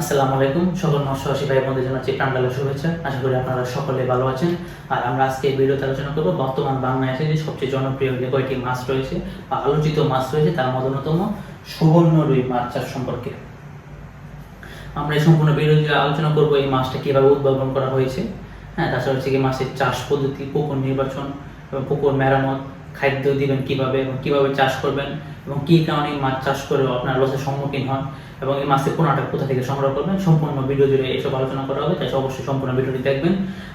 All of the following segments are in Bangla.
আসসালামু আলাইকুম। সকল মৎস্যবাসী ভাই বোনদের জানাচ্ছি প্রাণডালের শুভেচ্ছা আশা করি আপনারা সকলে ভালো আছেন। আর আমরা আজকে এই ভিডিওতে আলোচনা করব বর্তমান বাংলাদেশে যে সবচেয়ে জনপ্রিয় যে কয়টি মাছ রয়েছে বা আলোচিত মাছ রয়েছে তার মধ্যে অন্যতম সুবর্ণ রুই মাছ চাষ সম্পর্কে। আমরা এই সম্পূর্ণ ভিডিওতে আলোচনা করব এই মাছটা কীভাবে উদ্ভাবন করা হয়েছে। হ্যাঁ তাছাড়া হচ্ছে কি মাছের চাষ পদ্ধতি, পুকুর নির্বাচন এবং পুকুর মেরামত খাদ্য দিবেন কীভাবে, এবং কীভাবে চাষ করবেন, এবং কী কারণে মাছ চাষ করেও আপনার লসের সম্মুখীন হন, এবং এই মাছের পোনাটা কোথা থেকে সংগ্রহ করবেন, সম্পূর্ণ ভিডিও জুড়ে এইসব আলোচনা করা হবে, তাই অবশ্যই সম্পূর্ণ ভিডিওটি দেখবেন।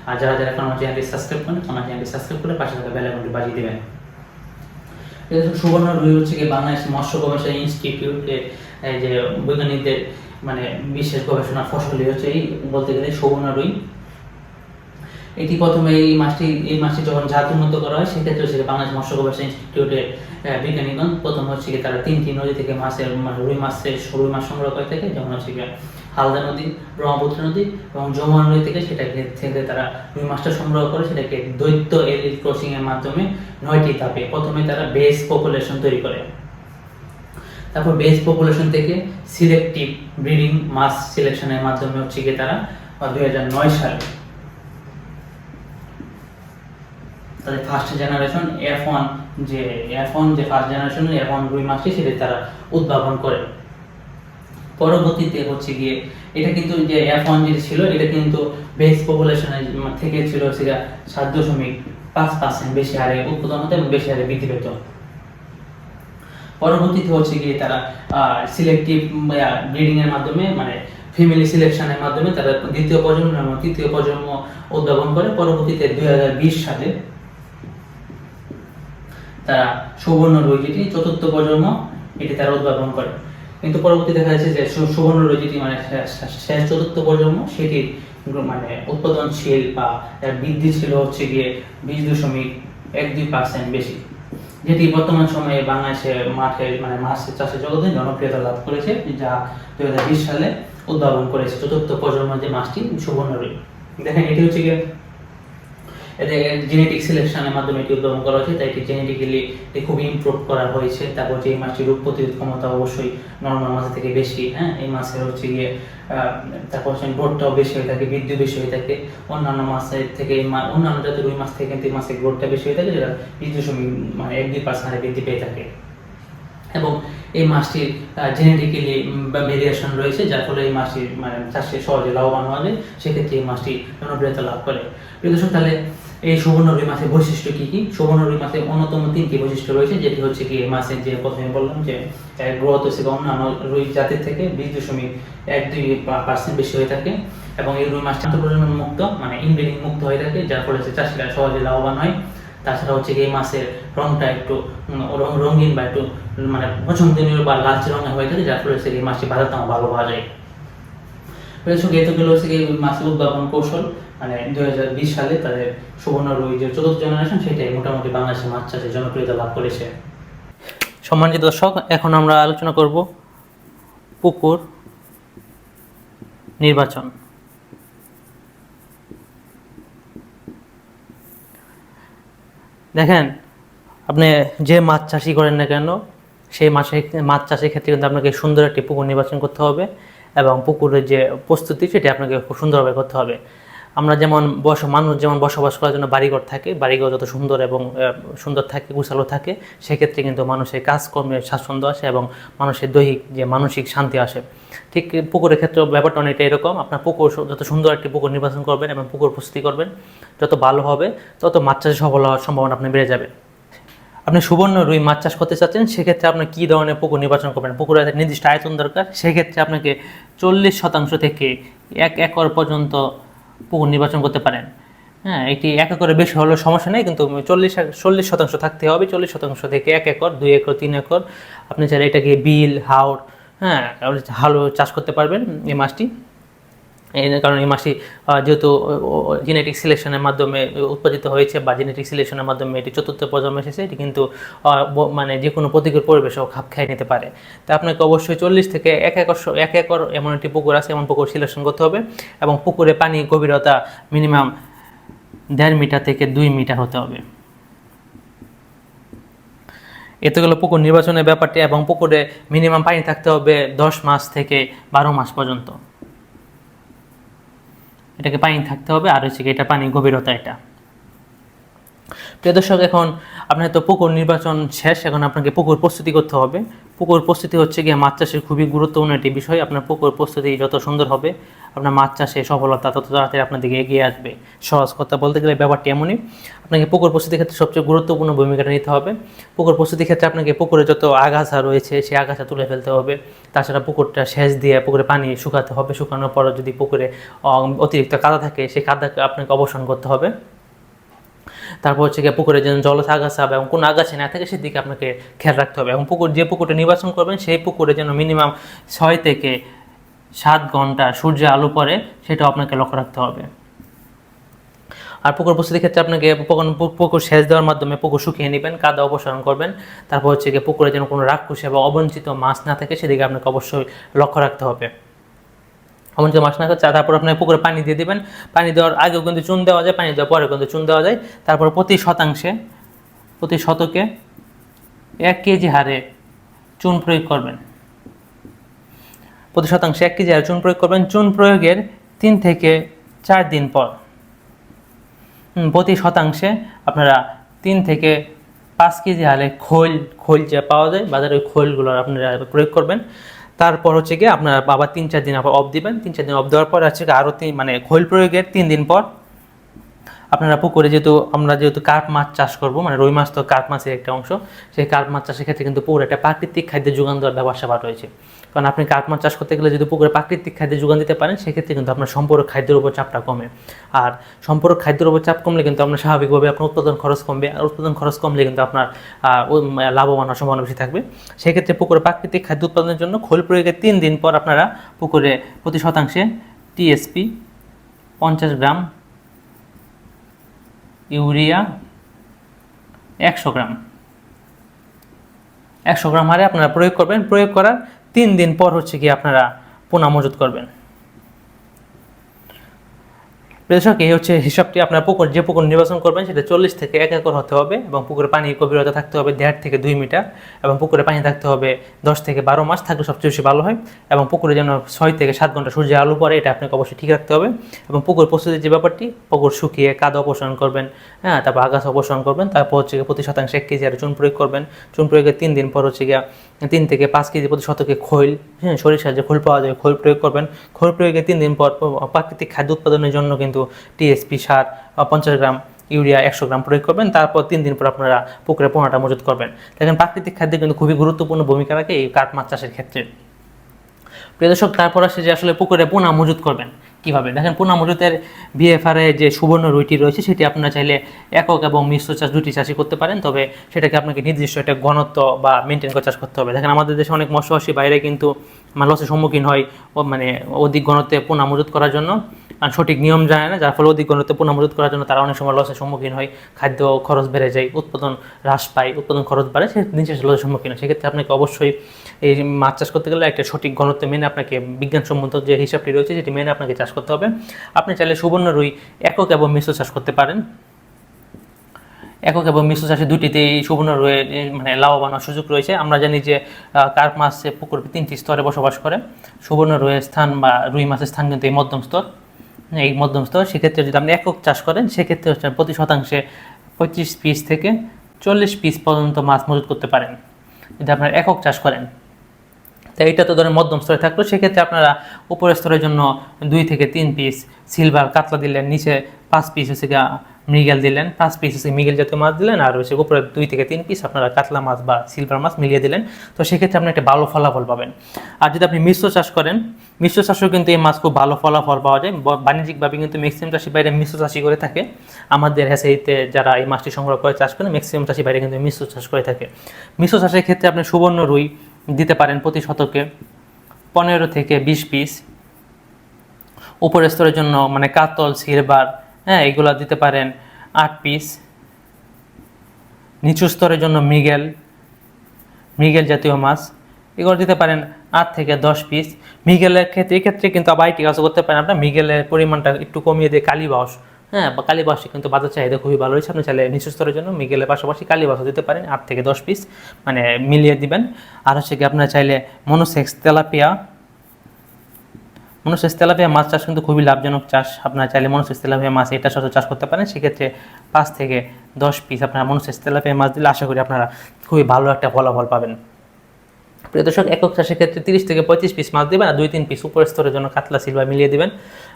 আর যারা যারা এখন আমার চ্যানেলটি সাবস্ক্রাইব করেন, আমার চ্যানেলটি সাবস্ক্রাইব করে পাশে থাকা বেল বাজিয়ে দেবেন। সুবর্ণ রুই হচ্ছে কি বাংলাদেশ মৎস্য গবেষণা ইনস্টিটিউটে এই যে বৈজ্ঞানিকদের মানে বিশেষ গবেষণা ফসলই হচ্ছে এই বলতে গেলে সুবর্ণ রুই। এটি প্রথমে এই মাছটি এই মাসটি যখন জাত উন্নত করা হয়, সেক্ষেত্রে গিয়ে বাংলাদেশ মৎস্য গবেষণা ইনস্টিটিউটের বিজ্ঞানীগণ প্রথম হচ্ছে তারা তিনটি নদী থেকে মাছের রুই মাছের রুই মাছ সংগ্রহ করে থাকে, যেমন হচ্ছে হালদা নদী, ব্রহ্মপুত্র নদী এবং যমুনা নদী থেকে সেটাকে থেকে তারা রুই মাছটা সংগ্রহ করে, সেটাকে দৈত্য এলিট এর মাধ্যমে নয়টি ধাপে প্রথমে তারা বেস পপুলেশন তৈরি করে। তারপর বেস পপুলেশন থেকে সিলেক্টিভ ব্রিডিং মাস সিলেকশনের মাধ্যমে হচ্ছে গিয়ে তারা দুই হাজার নয় সালে তাদের ফার্স্ট জেনারেশন ওয়ান যে ওয়ান যে ফার্স্ট জেনারেশন ওয়ান রুই মাছটি সেটা তারা উদ্ভাবন করে। পরবর্তীতে হচ্ছে গিয়ে এটা কিন্তু যে ওয়ান যেটা ছিল, এটা কিন্তু বেস পপুলেশনের থেকে ছিল গিয়ে সাত দশমিক পাঁচ পার্সেন্ট বেশি হারে উৎপাদন হতো এবং বেশি হারে বৃদ্ধি পেত। পরবর্তীতে হচ্ছে গিয়ে তারা সিলেক্টিভ ব্রিডিং এর মাধ্যমে মানে ফ্যামিলি সিলেকশনের মাধ্যমে তারা দ্বিতীয় প্রজন্ম এবং তৃতীয় প্রজন্ম উদ্ভাবন করে। পরবর্তীতে দুই হাজার বিশ সালে তারা সুবর্ণ রুই যেটি চতুর্থ প্রজন্ম এটি তারা উদ্ভাবন করে। কিন্তু পরবর্তী দেখা যাচ্ছে যে সুবর্ণ রুই যেটি মানে শেষ- চতুর্থ প্রজন্ম, সেটির মানে উৎপাদনশীল বা বৃদ্ধি ছিল হচ্ছে গিয়ে বিশ দশমিক এক দুই পার্সেন্ট বেশি। যেটি বর্তমান সময়ে বাংলাদেশে মাঠে মানে মাছ চাষের জগতে জনপ্রিয়তা লাভ করেছে, যা দুই হাজার বিশ সালে উদ্ভাবন করেছে চতুর্থ প্রজন্মের যে মাছটি সুবর্ণ রুই দেখেন, এটি হচ্ছে গিয়ে জেনেটিক সিলেকশনের মাধ্যমে এটি উদ্ভাবন করা হয়েছে, তাই এটি জেনেটিক্যালি খুব ইমপ্রুভ করা হয়েছে। তারপর যে মাছটির রোগ প্রতিরোধ ক্ষমতা অবশ্যই নর্মাল মাছের থেকে বেশি হ্যাঁ? এই মাছের হচ্ছে গিয়ে তারপর হচ্ছে গ্রোথটাও বেশি হয়ে থাকে বৃদ্ধি বেশি হয়ে থাকে। অন্যান্য মাছের থেকে অন্যান্য জাতের রুই মাছ থেকে কিন্তু এই মাছের গ্রোথটা বেশি হয়ে থাকে, যেটা দশমিক মানে এক দুই পার্সেন্ট বৃদ্ধি পেয়ে থাকে। এবং এই মাছটির জেনেটিক্যালি ভেরিয়েশন রয়েছে, যার ফলে এই মাছটির মানে চাষে সহজে লাভবান হওয়া যায়, সেক্ষেত্রে এই মাছটি জনপ্রিয়তা লাভ করে। প্রিয় দর্শক, তাহলে এই সুবর্ণ রুই মাছের বৈশিষ্ট্য কি কি? সুবর্ণ রুই মাছের অন্যতম তিনটি বৈশিষ্ট্য রয়েছে, যেটি হচ্ছে কি মাছের যে প্রথমে বললাম যে গ্রোথ হচ্ছে অন্যান্য রুই জাতির থেকে বিশ দশমিক এক দুই পার্সেন্ট বেশি হয়ে থাকে এবং এই রুই মাছটি আন্তঃপ্রজনন মুক্ত মানে ইনব্রিডিং মুক্ত হয়ে থাকে, যার ফলে হচ্ছে চাষিরা সহজে লাভবান হয়। তাছাড়া হচ্ছে কি, এই মাছের রংটা একটু রঙিন বা একটু মানে পছন্দনীয় বা লালচে রঙের হয়ে থাকে, যার ফলে হচ্ছে এই মাছটি বাজার দাম ভালো পাওয়া যায়। এতগুলো হচ্ছে উদ্ভাবন কৌশল। মানে দুই হাজার বিশ সালে তাদের সুবর্ণ রুই যে চতুর্থ জেনারেশন সেটাই মোটামুটি মাছ চাষে জনপ্রিয়তা লাভ করেছে। সম্মানিত দর্শক, এখন আমরা আলোচনা করব পুকুর নির্বাচন। দেখেন, আপনি যে মাছ চাষি করেন না কেন, সেই মাছের, মাছ চাষের ক্ষেত্রে কিন্তু আপনাকে সুন্দর একটি পুকুর নির্বাচন করতে হবে। এবং পুকুরের যে প্রস্তুতি, সেটি আপনাকে খুব সুন্দরভাবে করতে হবে। আমরা যেমন বস, মানুষ যেমন বসবাস করার জন্য বাড়িঘর থাকে, বাড়িঘর যত সুন্দর এবং সুন্দর থাকে গুছালো থাকে, সেক্ষেত্রে কিন্তু মানুষের কাজকর্মে স্বাচ্ছন্দ্য আসে এবং মানুষের দৈহিক যে মানসিক শান্তি আসে। ঠিক পুকুরের ক্ষেত্রে ব্যাপারটা অনেকটা এরকম। আপনার পুকুর যত সুন্দর একটি পুকুর নির্বাচন করবেন এবং পুকুর প্রস্তুতি করবেন, যত ভালো হবে, তত মাছ চাষে সফল হওয়ার সম্ভাবনা আপনি বেড়ে যাবে। আপনি সুবর্ণ রুই মাছ চাষ করতে চাচ্ছেন, সেক্ষেত্রে আপনি কী ধরনের পুকুর নির্বাচন করবেন? পুকুরের নির্দিষ্ট আয়তন দরকার, সেক্ষেত্রে আপনাকে চল্লিশ শতাংশ থেকে এক একর পর্যন্ত পুকুর নির্বাচন করতে পারেন। হ্যাঁ এটি এক একরের বেশি হলেও সমস্যা নেই, কিন্তু চল্লিশ চল্লিশ শতাংশ থাকতে হবে, চল্লিশ শতাংশ থেকে এক একর, দুই একর, তিন একর। আপনি চাইলে এটাকে বিল হাওড় হ্যাঁ ভালো চাষ করতে পারবেন এই মাছটি। কারণ এই আহ, যেহেতু জেনেটিক সিলেকশনের মাধ্যমে উৎপাদিত হয়েছে বা জেনেটিক সিলেকশনের মাধ্যমে এটি চতুর্থ প্রজন্ম এসেছে এটি কিন্তু মানে যে কোনো প্রতিকূল পরিবেশেও খাপ খেয়ে নিতে পারে। তা আপনাকে অবশ্যই চল্লিশ থেকে এক একর এক একর এমন একটি পুকুর আছে এমন পুকুর সিলেকশন করতে হবে এবং পুকুরে পানি গভীরতা মিনিমাম দেড় মিটার থেকে দুই মিটার হতে হবে। এতে গেলো পুকুর নির্বাচনের ব্যাপারটি এবং পুকুরে মিনিমাম পানি থাকতে হবে দশ মাস থেকে বারো মাস পর্যন্ত। এটাকে পানি থাকতে হবে, আর হচ্ছে এটা পানি গভীরতা এটা। প্রিয় দর্শক, এখন আপনার তো পুকুর নির্বাচন শেষ, এখন আপনাকে পুকুর প্রস্তুতি করতে হবে। পুকুর প্রস্তুতি হচ্ছে গিয়ে মাছ চাষের খুবই গুরুত্বপূর্ণ একটি বিষয়। আপনার পুকুর প্রস্তুতি যত সুন্দর হবে আপনার মাছ চাষে সফলতা তত তাড়াতাড়ি আপনার দিকে এগিয়ে আসবে। সহজ কথা বলতে গেলে ব্যাপারটি এমনই, আপনাকে পুকুর প্রস্তুতির ক্ষেত্রে সবচেয়ে গুরুত্বপূর্ণ ভূমিকাটা নিতে হবে। পুকুর প্রস্তুতির ক্ষেত্রে আপনাকে পুকুরে যত আগাছা রয়েছে, সেই আগাছা তুলে ফেলতে হবে। তাছাড়া পুকুরটা সেচ দিয়ে পুকুরে পানি শুকাতে হবে। শুকানোর পর যদি পুকুরে অতিরিক্ত কাদা থাকে, সেই কাদাকে আপনাকে অবসান করতে হবে। তারপর হচ্ছে গিয়ে পুকুরে যেন জল আগাছা হবে এবং কোনো আগাছা না থাকে, সেদিকে আপনাকে খেয়াল রাখতে হবে। এবং পুকুর, যে পুকুরটা নির্বাচন করবেন, সেই পুকুরে যেন মিনিমাম ছয় থেকে সাত ঘণ্টা সূর্যের আলো পড়ে সেটাও আপনাকে লক্ষ্য রাখতে হবে। আর পুকুর প্রস্তুতির ক্ষেত্রে আপনাকে পুকুর সেচ দেওয়ার মাধ্যমে পুকুর শুকিয়ে নেবেন, কাদা অপসারণ করবেন। তারপর হচ্ছে গিয়ে পুকুরে যেন কোনো রাক্ষসে বা অবঞ্চিত মাছ না থাকে সেদিকে আপনাকে অবশ্যই লক্ষ্য রাখতে হবে। অবঞ্চিত মাছ না খাচ্ছে তারপর আপনার পুকুরে পানি দিয়ে দিবেন। পানি দেওয়ার আগেও কিন্তু চুন দেওয়া যায়, পানি দেওয়ার পরে কিন্তু চুন দেওয়া যায়। তারপর প্রতি শতাংশে, প্রতি শতকে এক কেজি হারে চুন প্রয়োগ করবেন। প্রতি শতাংশে এক কেজি আর চুন প্রয়োগ করবেন। চুন প্রয়োগের তিন থেকে চার দিন পর। প্রতি শতাংশে আপনারা তিন থেকে পাঁচ কেজি হারে খোল খোল যা পাওয়া যায়, বাজারে ওই খোলগুলো আপনারা প্রয়োগ করবেন। তারপর হচ্ছে গিয়ে আপনারা বাবা তিন চার দিন আবার অফ দিবেন। তিন চার দিন অফ দেওয়ার পর হচ্ছে আরও তিন মানে খোল প্রয়োগের তিন দিন পর আপনারা পুকুরে যেহেতু, আমরা যেহেতু কার্প মাছ চাষ করব মানে রুই মাছ তো কার্প মাছের একটা অংশ, সেই কার্প মাছ চাষের ক্ষেত্রে কিন্তু পুকুরে একটা প্রাকৃতিক খাদ্যের যোগান দেওয়ার ব্যবসা স্যাপার রয়েছে কারণ আপনি কার্প মাছ চাষ করতে গেলে যদি পুকুরে প্রাকৃতিক খাদ্যের যোগান দিতে পারেন, সেক্ষেত্রে কিন্তু আপনার সম্পূর্ণ খাদ্যের উপর চাপটা কমে। আর সম্পূর্ণ খাদ্যের উপর চাপ কমলে কিন্তু আপনার স্বাভাবিকভাবে আপনার উৎপাদন খরচ কমবে, আর উৎপাদন খরচ কমলে কিন্তু আপনার লাভবান সম্ভাবনা বেশি থাকবে। সেক্ষেত্রে পুকুরে প্রাকৃতিক খাদ্য উৎপাদনের জন্য খোল প্রয়োগের তিন দিন পর আপনারা পুকুরে প্রতি শতাংশে টিএসপি পঞ্চাশ গ্রাম ইউরিয়া একশো গ্রাম। একশো গ্রাম হারে আপনারা প্রয়োগ করবেন। প্রয়োগ করার তিন দিন পর হচ্ছে কি আপনারা পোনা মজুত করবেন। দর্শক এই হচ্ছে হিসাবটি আপনার পুকুর, যে পুকুর নির্বাচন করবেন সেটা চল্লিশ থেকে এক একর হতে হবে এবং পুকুরে পানি গভীরতা থাকতে হবে দেড় থেকে দুই মিটার এবং পুকুরে পানি থাকতে হবে দশ থেকে বারো মাস থাকলে সবচেয়ে বেশি ভালো হয় এবং পুকুরে যেন ছয় থেকে সাত ঘণ্টা সূর্যের আলো পরে এটা আপনাকে অবশ্যই ঠিক রাখতে হবে এবং পুকুর প্রস্তুতির যে ব্যাপারটি, পুকুর শুকিয়ে কাদা অপসারণ করবেন হ্যাঁ তারপর আগাছা অপসারণ করবেন, তারপর হচ্ছে প্রতি শতাংশে এক কেজি আর চুন প্রয়োগ করবেন, চুন প্রয়োগের তিন দিন পর হচ্ছে গিয়া তিন থেকে পাঁচ কেজি প্রতি শতকে খৈল হ্যাঁ সরিষার যে খোল পাওয়া যায়, খোল প্রয়োগ করবেন। খোল প্রয়োগের তিন দিন পর প্রাকৃতিক খাদ্য উৎপাদনের জন্য কিন্তু টিএসপি সার পঞ্চাশ গ্রাম ইউরিয়া একশো গ্রাম প্রয়োগ করবেন। তারপর তিন দিন পর আপনারা পুকুরে পোনাটা মজুত করবেন। দেখেন, প্রাকৃতিক খাদ্য কিন্তু খুবই গুরুত্বপূর্ণ ভূমিকা রাখে এই কাঠ মাছ চাষের ক্ষেত্রে। প্রিয় দর্শক, তারপর আসে যে আসলে পুকুরে পোনা মজুত করবেন। কীভাবে? দেখেন পোনা মজুতের বিএফআর যে সুবর্ণ রুইটি রয়েছে, সেটি আপনারা চাইলে একক এবং মিশ্র চাষ, দুটি চাষই করতে পারেন। তবে সেটাকে আপনাকে নির্দিষ্ট একটা ঘনত্ব বা মেনটেন করে চাষ করতে হবে। দেখেন, আমাদের দেশে অনেক মৎস্যবাসী বাইরে কিন্তু লসের সম্মুখীন হয় মানে অধিক ঘনত্বে পুনামজুত করার জন্য। আর সঠিক নিয়ম জানে না, যার ফলে অধিক পোনা মজুত করার জন্য তারা অনেক সময় লসের সম্মুখীন হয়। খাদ্য খরচ বেড়ে যায়, উৎপাদন হ্রাস পায়, উৎপাদন খরচ বাড়ে, সে জিনিসের লসের সম্মুখীন হয়। সেক্ষেত্রে আপনাকে অবশ্যই এই মাছ চাষ করতে গেলে একটা সঠিক ঘনত্ব মেনে আপনাকে বিজ্ঞানসম্মত যে হিসাবটি রয়েছে, সেটি মেনে আপনাকে চাষ করতে হবে। আপনি চাইলে সুবর্ণ রুই, একক এবং মিশ্র চাষ করতে পারেন। একক এবং মিশ্র চাষে দুটিতেই সুবর্ণ রয়ে মানে লাভবান সুযোগ রয়েছে। আমরা জানি যে কার্প মাছে পুকুর তিনটি স্তরে বসবাস করে। সুবর্ণ রুইয়ের স্থান বা রুই মাছের স্থান কিন্তু এই মধ্যম স্তর। এই মধ্যম স্তর সেক্ষেত্রে যদি আপনি একক চাষ করেন, সেক্ষেত্রে হচ্ছে প্রতি শতাংশে পঁচিশ পিস থেকে চল্লিশ পিস পর্যন্ত মাছ মজুত করতে পারেন, যদি আপনার একক চাষ করেন। তাই এটা তো ধরেন মধ্যম স্তরে থাকল, সেক্ষেত্রে আপনারা উপরের স্তরের জন্য দুই থেকে তিন পিস সিলভার কাতলা দিলেন নিচে পাঁচ পিস হচ্ছে মৃগেল দিলেন, পাঁচ পিস হচ্ছে মৃগেল জাতীয় মাছ দিলেন, আর হচ্ছে উপরে দুই থেকে তিন পিস আপনারা কাতলা মাছ বা সিলভার মাছ মিলিয়ে দিলেন। তো সেক্ষেত্রে আপনি একটা ভালো ফলাফল পাবেন। আর যদি আপনি মিশ্র চাষ করেন, মিশ্র চাষেও কিন্তু এই মাছ খুব ভালো ফলাফল পাওয়া যায়। বাণিজ্যিকভাবে কিন্তু ম্যাক্সিমাম চাষি বাইরে মিশ্র চাষি করে থাকে। আমাদের হ্যাসাইতে যারা এই মাছটি সংগ্রহ করে চাষ করে ম্যাক্সিমাম চাষি বাইরে কিন্তু মিশ্র চাষ করে থাকে। মিশ্র চাষের ক্ষেত্রে আপনি সুবর্ণ রুই দিতে পারেন প্রতি শতকে পনেরো থেকে বিশ পিস উপরের স্তরের জন্য মানে কাতল সিলভার হ্যাঁ এগুলো দিতে পারেন। আট পিস নিচু স্তরের জন্য মৃগেল। মৃগেল জাতীয় মাছ। এগুলো দিতে পারেন আট থেকে দশ পিস মৃগেলের ক্ষেত্রে, এক্ষেত্রে কিন্তু আবার আইটি কাজও করতে পারেন আপনার। মৃগেলের পরিমাণটা একটু কমিয়ে দিয়ে কালীবাস হ্যাঁ বা কালীবাসে কিন্তু বাজার চাহিদা খুবই ভালো রয়েছে। আপনি চাইলে নিচু স্তরের জন্য মৃগেলের পাশাপাশি কালীবাসও দিতে পারেন। আট থেকে দশ পিস মানে মিলিয়ে দিবেন। আর হচ্ছে কি আপনারা চাইলে মনোসেক্স তেলাপিয়া মনোসেস তেলাপিয়া মাছ চাষ কিন্তু খুবই লাভজনক চাষ। আপনারা চাইলে মনোসেস তেলাপিয়া মাছ এটা সাথে চাষ করতে পারেন। সেক্ষেত্রে পাঁচ থেকে দশ পিস আপনারা মনোসেস তেলাপিয়া মাছ দিলে আশা করি আপনারা খুবই ভালো একটা ফলাফল পাবেন। প্রিয় দর্শক, একক চাষের ক্ষেত্রে তিরিশ থেকে পঁয়ত্রিশ পিস মাছ দেবেন আর দুই তিন পিস উপরের স্তরের জন্য কাতলা, সিলভার মিলিয়ে দেবেন।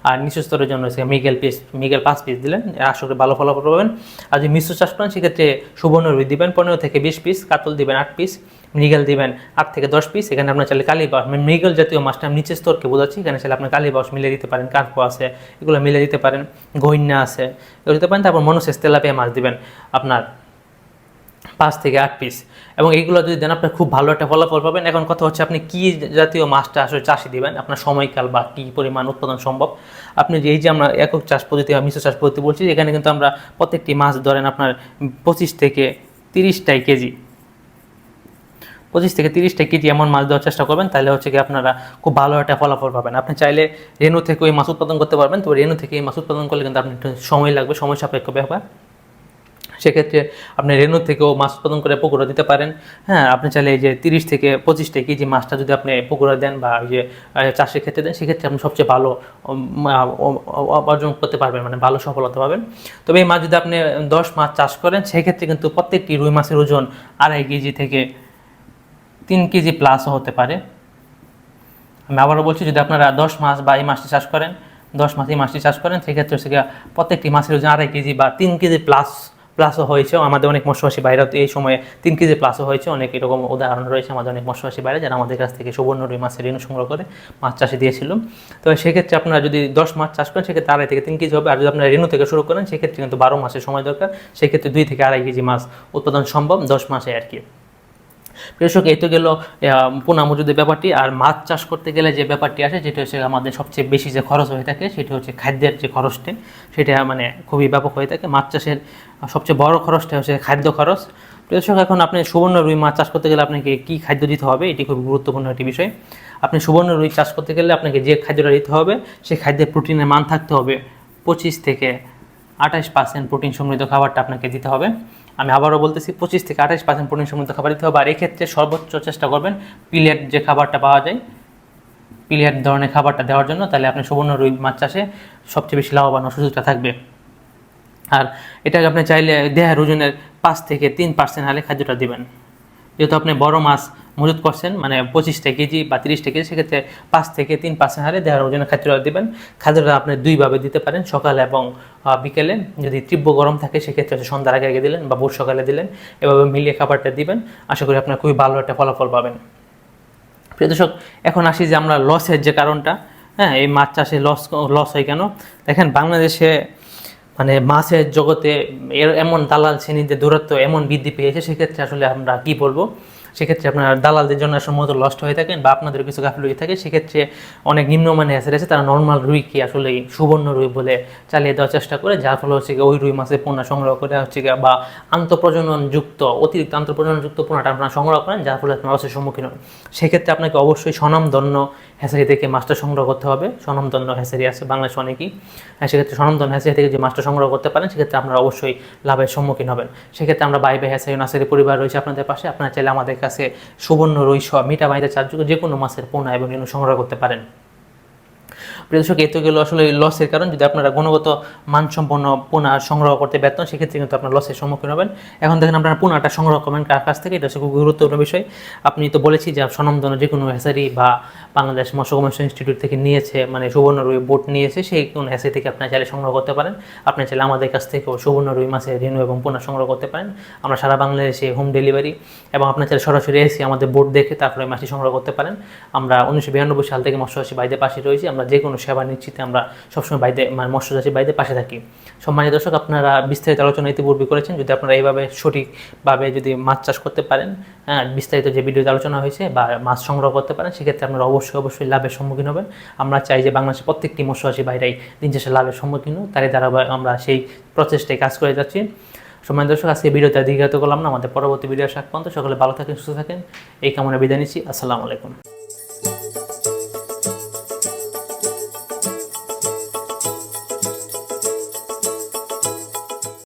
আর নিচু স্তরের জন্য মিগেল পিস, মিগেল পাঁচ পিস দিলেন। আশা করি ভালো ফলাফল পাবেন। আর যদি মিশ্র চাষ করেন, সেক্ষেত্রে সুবর্ণ রুই দিবেন, পনেরো থেকে বিশ পিস, কাতল দিবেন আট পিস। মৃগেল দিবেন আট থেকে দশ পিস এখানে আপনার চাইলে কালী বাস মৃগেল জাতীয় মাছটা আমি নিচের স্তরকে বোঝাচ্ছি, এখানে চাইলে আপনার কালী বাস মিলিয়ে দিতে পারেন, কার্পো আছে, এগুলো মিলে দিতে পারেন গৈন্যা আছে, এগুলো দিতে পারেন, তারপর মনোসেস তেলাপিয়া মাছ দিবেন আপনার পাঁচ থেকে আট পিস এবং এইগুলো যদি দেন, আপনার খুব ভালো একটা ফলাফল পাবেন। এখন কথা হচ্ছে আপনি কী জাতীয় মাছটা আসলে চাষি দিবেন, আপনার সময়কাল বা কী পরিমাণ উৎপাদন সম্ভব। আপনি যে এই যে আমরা একক চাষ পদ্ধতি বা মিশ্র চাষ পদ্ধতি বলছি, এখানে কিন্তু আমরা প্রত্যেকটি মাছ ধরেন আপনার পঁচিশ থেকে তিরিশটাই কেজি। পঁচিশ থেকে তিরিশটা কেজি এমন মাছ দেওয়ার চেষ্টা করবেন, তাহলে হচ্ছে কি আপনারা খুব ভালো একটা ফলাফল পাবেন। আপনি চাইলে রেনু থেকে ওই মাছ উৎপাদন করতে পারবেন তো রেনু থেকে এই মাছ উৎপাদন করলে কিন্তু আপনার সময় লাগবে, সময় সাপেক্ষ ব্যাপার। সেক্ষেত্রে আপনি রেনু থেকেও মাছ উৎপাদন করে পুকুরে দিতে পারেন। হ্যাঁ আপনি চাইলে এই যে তিরিশ থেকে পঁচিশটা কেজি মাছটা যদি আপনি পুকুরে দেন বা ওই যে চাষের ক্ষেত্রে দেন, সেক্ষেত্রে আপনি সবচেয়ে ভালো অর্জন করতে পারবেন মানে ভালো সফলতা পাবেন। তবে এই মাছ যদি আপনি দশ মাছ চাষ করেন, সেক্ষেত্রে কিন্তু প্রত্যেকটি রুই মাছের ওজন আড়াই কেজি থেকে তিন কেজি প্লাসও হতে পারে। আমি আবারও বলছি, যদি আপনারা দশ মাস বা এই মাছটি চাষ করেন, দশ মাস এই মাছটি চাষ করেন, সেক্ষেত্রে হচ্ছে প্রত্যেকটি মাছের ওজন আড়াই কেজি বা তিন কেজি প্লাস প্লাসও হয়েছে। আমাদের অনেক মৎস্যবাসী বাইরে এই সময়ে তিন কেজি প্লাসও হয়েছে। অনেক এরকম উদাহরণ রয়েছে আমাদের অনেক মৎস্যবাসী বাইরে যারা আমাদের কাছ থেকে সুবর্ণ রুই মাছের ঋণ সংগ্রহ করে মাছ চাষে দিয়েছিল। তো সেক্ষেত্রে আপনারা যদি দশ মাছ চাষ করেন, সেক্ষেত্রে আড়াই থেকে তিন কেজি হবে। আর যদি আপনারা রেণু থেকে শুরু করেন, সেক্ষেত্রে কিন্তু বারো মাসের সময় দরকার। সেক্ষেত্রে দুই থেকে আড়াই কেজি মাছ উৎপাদন সম্ভব দশ মাসে আর কি। কৃষক এই তো গেল পোনা মজুদের ব্যাপারটি। আর মাছ চাষ করতে গেলে যে ব্যাপারটি আসে যেটা হচ্ছে আমাদের সবচেয়ে বেশি যে খরচ হয়ে থাকে, সেটা হচ্ছে খাদ্যের যে খরচটি, সেটা মানে খুবই ব্যাপক হয়ে থাকে। মাছ চাষের সবচেয়ে বড় খরচটা হচ্ছে খাদ্য খরচ। কৃষক এখন আপনি সুবর্ণ রুই মাছ চাষ করতে গেলে আপনাকে কী খাদ্য দিতে হবে, এটি খুব গুরুত্বপূর্ণ একটি বিষয়। আপনি সুবর্ণ রুই চাষ করতে গেলে আপনাকে যে খাদ্যটা দিতে হবে সেই খাদ্যের প্রোটিনের মান থাকতে হবে পঁচিশ থেকে আঠাশ পার্সেন্ট প্রোটিন সমৃদ্ধ খাবারটা আপনাকে দিতে হবে। আমি আবারও বলতেছি, পঁচিশ থেকে আঠাশ পার্সেন্ট প্রোটিন সমৃদ্ধ খাবার দিতে হবে। আর এক্ষেত্রে সর্বোচ্চ চেষ্টা করবেন পিলেট যে খাবারটা পাওয়া যায় পিলেট ধরনের খাবারটা দেওয়ার জন্য। তাহলে আপনি সুবর্ণ রুই মাছ চাষে সবচেয়ে বেশি লাভবান অসুস্থতা থাকবে। আর এটাকে আপনি চাইলে দেহের ওজনের পাঁচ থেকে তিন পার্সেন্ট হারে খাদ্যটা দেবেন। যেহেতু আপনি বড় মাছ মজুত করছেন মানে পঁচিশটা কেজি বা তিরিশটা কেজি, সেক্ষেত্রে পাঁচ থেকে তিন পার্সেন্ট হারে দেহের ওজনের খাদ্যটা দেবেন। খাদ্যটা আপনি দুইভাবে দিতে পারেন, সকালে এবং বিকেলে। যদি তীব্র গরম থাকে, সেক্ষেত্রে সন্ধ্যার আগে আগে দিলেন বা ভোর সকালে দিলেন। এভাবে মিলিয়ে খাবারটা দিবেন। আশা করি আপনার খুবই ভালো একটা ফলাফল পাবেন। প্রিয় দর্শক, এখন আসি যে আমরা লসের যে কারণটা। হ্যাঁ এই মাছ চাষে লস লস হয় কেন? দেখেন, বাংলাদেশে মানে মাছের জগতে এমন দালাল শ্রেণীদের দূরত্ব এমন বৃদ্ধি পেয়েছে, সেক্ষেত্রে আসলে আমরা কি বলব? সেক্ষেত্রে আপনার দালালদের জন্য সম্ভবত লস্ট হয়ে থাকেন বা আপনাদের কিছু গাফিলতি থাকে, সেক্ষেত্রে অনেক নিম্নমানের অ্যাসেট আছে, তারা নর্মাল রুইকে আসলে সুবর্ণ রুই বলে চালিয়ে দেওয়ার চেষ্টা করে, যার ফলে হচ্ছে ওই রুই মাছের পোনা সংগ্রহ করে হচ্ছে বা আন্তঃপ্রজননযুক্ত, অতিরিক্ত আন্তঃপ্রজননযুক্ত পোনাটা আপনারা সংগ্রহ করেন, যার ফলে আপনার লসের সম্মুখীন হন সেক্ষেত্রে আপনাকে অবশ্যই স্বনামধন্য হ্যাচারি থেকে মাছটা সংগ্রহ করতে হবে। স্বনামধন্য হ্যাচারি আছে বাংলাদেশ অনেকেই। হ্যাঁ সেক্ষেত্রে স্বনামধন্য হ্যাচারি থেকে যে মাছটা সংগ্রহ করতে পারেন, সেক্ষেত্রে আপনারা অবশ্যই লাভের সম্মুখীন হবেন। সেক্ষেত্রে আমরা বাইবে হ্যাচারি নার্সারি পরিবার রয়েছে আপনাদের পাশে। আপনারা চাইলে আমাদের কাছে সুবর্ণ রৈশ মিটা মিঠা বাইতে চারযোগ্য যে কোনো মাছের পোনা এবং এগুলো সংগ্রহ করতে পারেন। প্রিয় দর্শক এতে গেলো আসলে লসের কারণ। যদি আপনারা গুণগত মানসম্পন্ন পোনা সংগ্রহ করতে ব্যর্থ সেক্ষেত্রে কিন্তু আপনার লসের সম্মুখীন হবেন। এখন দেখেন আপনারা পোনাটা সংগ্রহ করবেন কার কাছ থেকে? এটা হচ্ছে খুব গুরুত্বপূর্ণ বিষয়। আপনি তো বলেছি যে স্বনামধন্য যে কোনো হ্যাসারি বা বাংলাদেশ মৎস্য গবেষণা ইনস্টিটিউট থেকে নিয়েছে মানে সুবর্ণ রুই বোট নিয়েছে, সেই কোনো হ্যাসারি থেকে আপনি চাইলে সংগ্রহ করতে পারেন। আপনি চাইলে আমাদের কাছ থেকেও সুবর্ণ রুই মাছের রেণু এবং পোনা সংগ্রহ করতে পারেন। আমরা সারা বাংলাদেশে হোম ডেলিভারি এবং আপনার চাইলে সরাসরি এসে আমাদের বোট দেখে তারপরে মাছটি সংগ্রহ করতে পারেন। আমরা উনিশশো বিরানব্বই সাল থেকে মৎস্যচাষী বাইদের পাশে রয়েছি। আমরা যে কোনো সেবা নিশ্চিতে আমরা সবসময় বাইরে মানে মৎস্যচাষী বাইদের পাশে থাকি। সম্মানিত দর্শক, আপনারা বিস্তারিত আলোচনা ইতিপূর্বে করেছেন। যদি আপনারা এইভাবে সঠিকভাবে যদি মাছ চাষ করতে পারেন হ্যাঁ বিস্তারিত যে ভিডিওতে আলোচনা হয়েছে বা মাছ সংগ্রহ করতে পারেন, সেক্ষেত্রে আপনারা অবশ্যই অবশ্যই লাভের সম্মুখীন হবেন। আমরা চাই যে বাংলাদেশের প্রত্যেকটি মৎস্যচাষী বাইরাই দিন শেষে লাভের সম্মুখীন হোক। তারই দ্বারা আমরা সেই প্রচেষ্টায় কাজ করে যাচ্ছি। সম্মানিত দর্শক, আজকে ভিডিওতে দীর্ঘায়িত করলাম না। আমাদের পরবর্তী ভিডিও পর্যন্ত সকলে ভালো থাকেন, সুস্থ থাকেন। এই কামনা বিদায় নিচ্ছি। আসসালামু আলাইকুম।